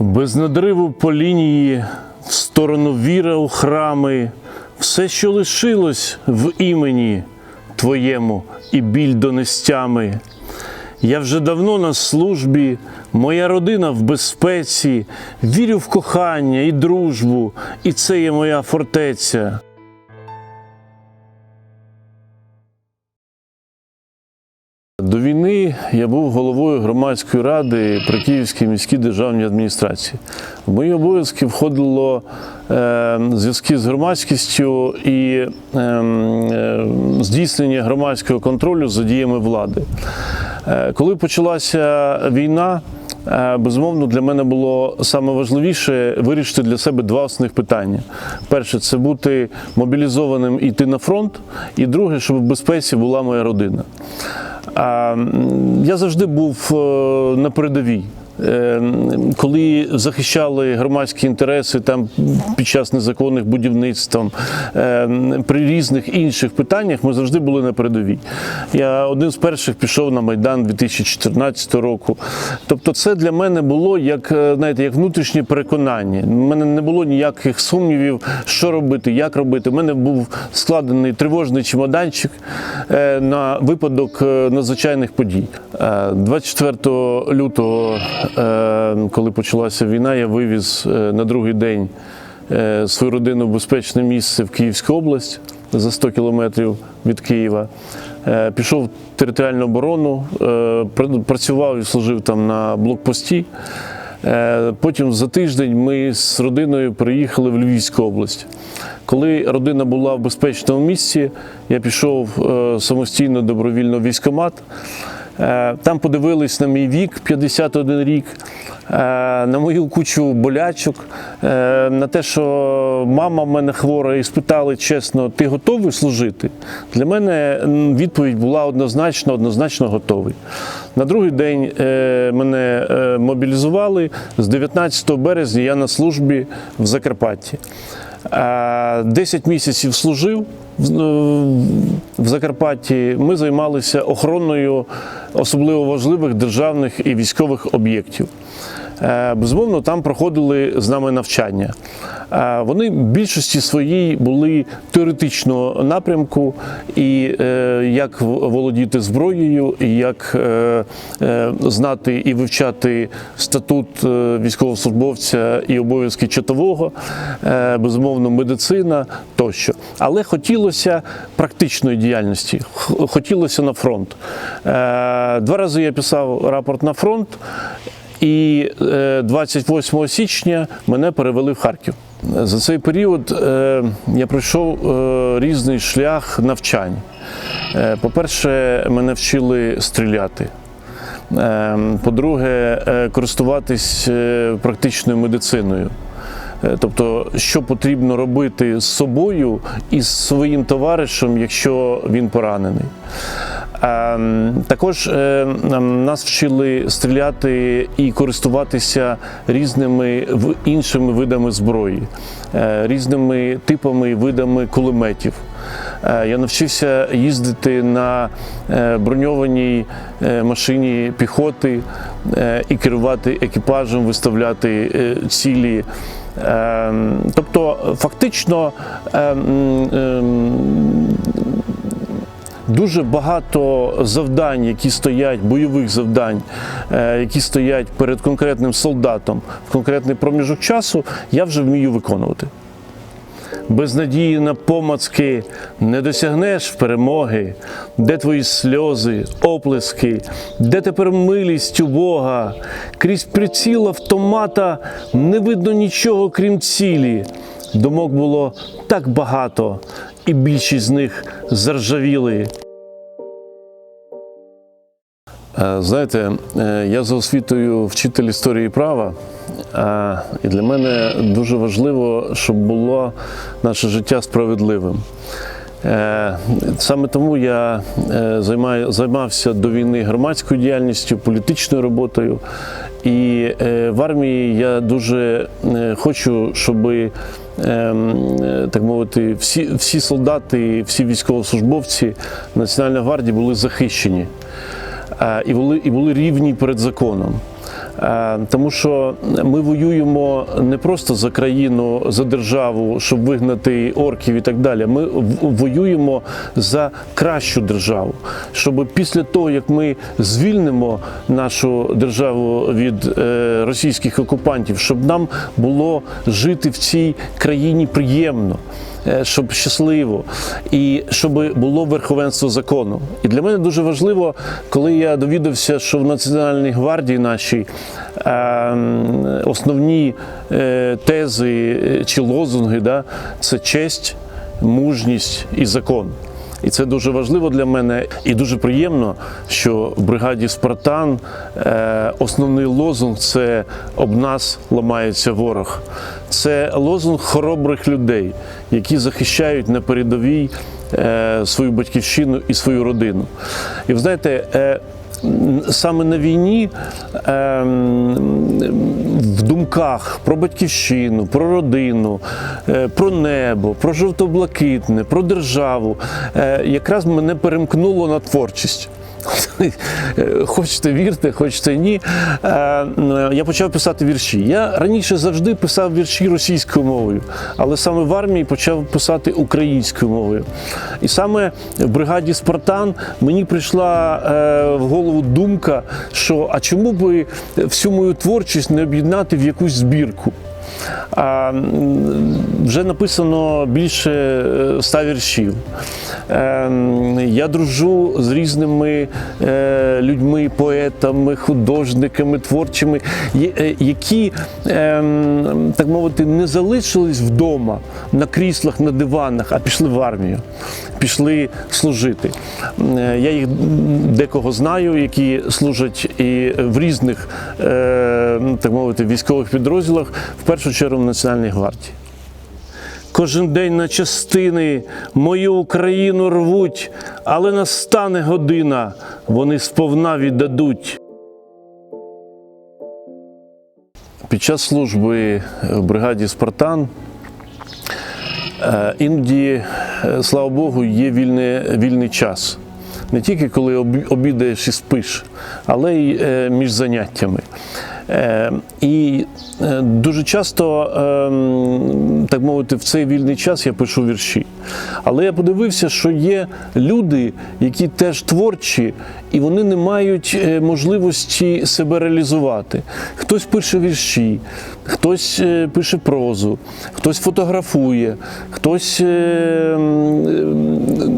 Без надриву по лінії, в сторону віра у храми, все, що лишилось в імені Твоєму і біль донестями. Я вже давно на службі, моя родина в безпеці, вірю в кохання і дружбу, і це є моя фортеця. Я був головою громадської ради при Київській міській державній адміністрації. В мої обов'язки входило е, зв'язки з громадськістю і е, е, здійснення громадського контролю за діями влади. Е, коли почалася війна, е, безумовно, для мене було саме важливіше вирішити для себе два основних питання: перше це бути мобілізованим і йти на фронт, і друге, щоб в безпеці була моя родина. Я завжди був е, на передовій. Е, Коли захищали громадські інтереси там під час незаконних будівництв, там, е, при різних інших питаннях ми завжди були на передовій. Я один з перших пішов на Майдан 2014 року. Тобто, це для мене було як, е, знаєте, як внутрішнє переконання. У мене не було ніяких сумнівів, що робити, як робити. У мене був складений тривожний чемоданчик е, на випадок е, надзвичайних подій. Е, 24 лютого, коли почалася війна, я вивіз е, на другий день е, свою родину в безпечне місце в Київську область за 100 кілометрів від Києва. Е, Пішов в територіальну оборону, е, працював і служив там на блокпості. Е, Потім за тиждень ми з родиною приїхали в Львівську область. Коли родина була в безпечному місці, я пішов е, самостійно добровільно в військкомат. Е, Там подивились на мій вік 51 рік, е, на мою кучу болячок, е, на те, що мама в мене хвора, і спитали чесно, ти готовий служити? Для мене відповідь була однозначно, однозначно готовий. На другий день мене мобілізували. З 19 березня я на службі в Закарпатті. Е, 10 місяців служив в- в Закарпатті. Ми займалися охороною особливо важливих державних і військових об'єктів. Е, Безумовно, там проходили з нами навчання. Е, Вони в більшості своїй були теоретичного напрямку, і е, як володіти зброєю, і як е, знати і вивчати статут військовослужбовця і обов'язки чотового, е, безумовно, медицина тощо. Але хотілося практичної діяльності, хотілося на фронт. Два рази я писав рапорт на фронт. І е, 28 січня мене перевели в Харків. За цей період е, я пройшов е, різний шлях навчань. Е, По-перше, мене вчили стріляти. По-друге, користуватись практичною медициною. Тобто, що потрібно робити з собою і з своїм товаришем, якщо він поранений. Ем, Також е, ем, нас вчили стріляти і користуватися різними іншими видами зброї, е, різними типами і видами кулеметів. Е, Я навчився їздити на е, броньованій машині піхоти і керувати екіпажем, виставляти цілі. Ем, Тобто, фактично, ем, ем, Дуже багато завдань, які стоять, бойових завдань, е, які стоять перед конкретним солдатом в конкретний проміжок часу, я вже вмію виконувати. Без надії на помацки не досягнеш перемоги, де твої сльози, оплески, де тепер милість у Бога, крізь приціл автомата не видно нічого, крім цілі. Думок було так багато, і більшість з них заржавіли. Е, Знаєте, е, я за освітою вчитель історії права, е, і для мене дуже важливо, щоб було наше життя справедливим. Саме тому я займаю, займався до війни громадською діяльністю, політичною роботою. І в армії я дуже хочу, щоб так мовити, всі, всі солдати, всі військовослужбовці Національної гвардії були захищені. Е, і були, і були рівні перед законом. Е, Тому що ми воюємо не просто за країну, за державу, щоб вигнати орків і так далі. Ми воюємо за кращу державу, щоб після того, як ми звільнимо нашу державу від е, російських окупантів, щоб нам було жити в цій країні приємно. Е, Щоб щасливо і щоб було верховенство закону. І для мене дуже важливо, коли я довідався, що в Національній гвардії нашій е, основні е, тези чи лозунги да, це честь, мужність і закон. І це дуже важливо для мене, і дуже приємно, що в бригаді Спартан е, основний лозунг це об нас ламається ворог. Це лозунг хоробрих людей, які захищають на передовій е, свою батьківщину і свою родину. І ви знаєте, е, саме на війні в думках про батьківщину, про родину, е, про небо, про жовто-блакитне, про державу е, якраз мене перемкнуло на творчість. Е, Хочете вірте, хочете ні. Е, Я почав писати вірші. Я раніше завжди писав вірші російською мовою, але саме в армії почав писати українською мовою. І саме в бригаді Спартан мені прийшла е, в голову думка, що а чому би всю мою творчість не об'єднати в якусь збірку? Вже написано більше е, ста віршів. Е, Я дружу з різними е, людьми, поетами, художниками, творчими, які, так мовити, не залишились вдома на кріслах, на диванах, а пішли в армію, пішли служити. Я їх декого знаю, які служать і в різних, так мовити, військових підрозділах, першу чергу в Національній гвардії. Кожен день на частини мою Україну рвуть, але настане година, вони сповна віддадуть. Під час служби в бригаді Спартан е, іноді, е, слава Богу, є вільний, вільний час. Не тільки коли обідаєш і спиш, але й е, між заняттями. Е, І е, дуже часто, ем, так мовити, в цей вільний час я пишу вірші. Але я подивився, що є люди, які теж творчі, і вони не мають е, можливості себе реалізувати. Хтось пише вірші, хтось е, пише прозу, хтось фотографує, хтось е,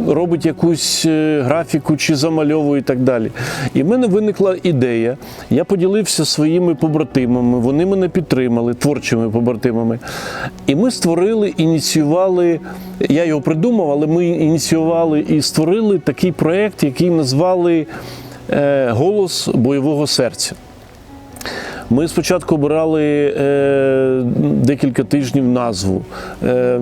робить якусь е, графіку чи замальовує і так далі. І в мене виникла ідея. Я поділився своїми побратимами, вони мене підтримали, творчими побратимами. І ми створили, ініціювали. Я його придумав, але ми ініціювали і створили такий проєкт, який назвали е, Голос бойового серця. Ми спочатку обирали е, декілька тижнів назву. Е,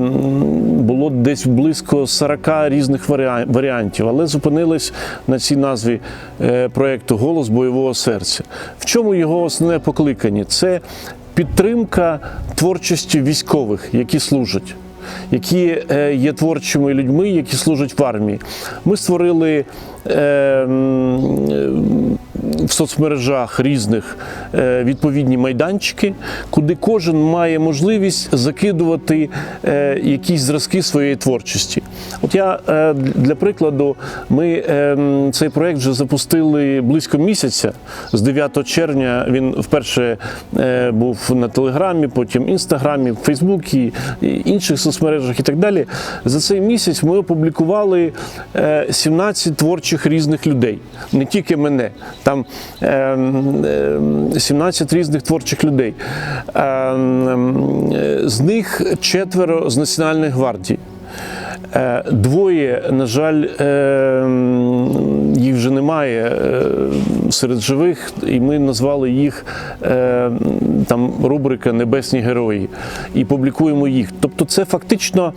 було десь близько 40 різних варіа- варіантів, але зупинились на цій назві е, проєкту Голос бойового серця. В чому його основне покликання? Це підтримка творчості військових, які служать. Які е, є творчими людьми, які служать в армії. Ми створили е, е, в соцмережах різних відповідні майданчики, куди кожен має можливість закидувати якісь зразки своєї творчості. От я е, для прикладу, ми е, цей проект вже запустили близько місяця. З 9 червня він вперше е, був на Телеграмі, потім Інстаграмі, Фейсбуці, інших соцмережах і так далі. За цей місяць ми опублікували е, 17 творчих різних людей, не тільки мене. Там е, е, 17 різних творчих людей. З них четверо з Національної гвардії. Е, Двоє, на жаль, е, їх вже немає е, серед живих, і ми назвали їх там рубрика Небесні герої і публікуємо їх. Тобто, це фактично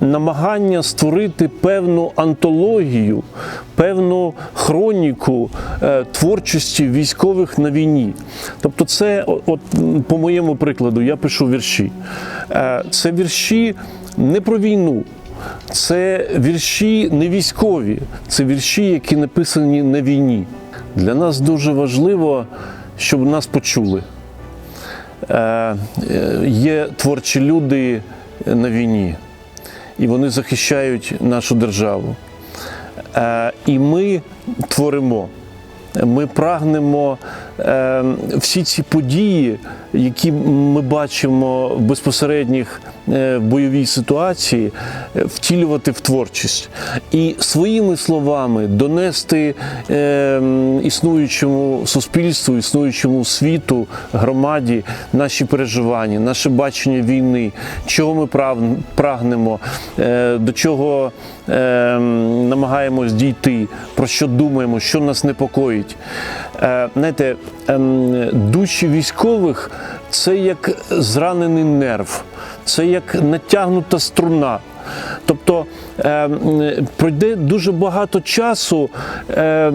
намагання створити певну антологію, певну хроніку творчості військових на війні. Тобто, це, от по моєму прикладу, я пишу вірші. Це вірші не про війну. Це вірші не військові, це вірші, які написані на війні. Для нас дуже важливо, щоб нас почули. Е, е, Є творчі люди на війні, і вони захищають нашу державу. Е, І ми творимо. Ми прагнемо всі ці події, які ми бачимо в безпосередніх е, бойовій ситуації, е, втілювати в творчість і своїми словами донести е, існуючому суспільству, існуючому світу, громаді наші переживання, наше бачення війни, чого ми прагнемо, е, до чого е, намагаємось дійти, про що думаємо, що нас непокоїть. Е, Знаєте, ем, душі військових це як зранений нерв, це як натягнута струна. Тобто е, пройде дуже багато часу, е,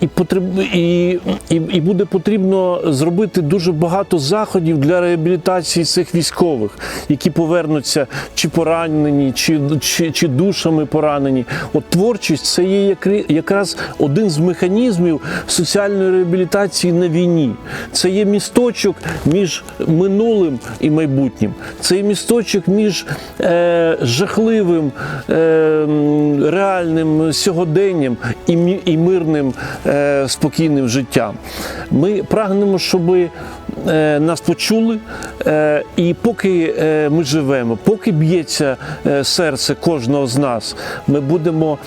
і, потреб, і, і, і буде потрібно зробити дуже багато заходів для реабілітації цих військових, які повернуться чи поранені, чи, чи, чи душами поранені. От творчість це є якраз один з механізмів соціальної реабілітації на війні. Це є місточок між минулим і майбутнім. Це є місточок між е, жахливим е, реальним сьогоденням і, мирним е, спокійним життям. Ми прагнемо, щоб е, нас почули, і поки ми живемо, поки б'ється серце кожного з нас, ми будемо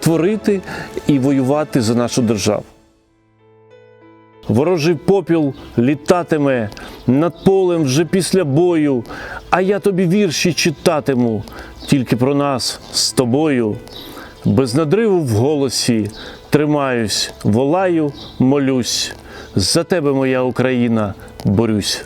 творити і воювати за нашу державу. Ворожий попіл літатиме над полем вже після бою, а я тобі вірші читатиму тільки про нас з тобою. Без надриву в голосі тримаюсь, волаю, молюсь. За тебе, моя Україна, борюсь.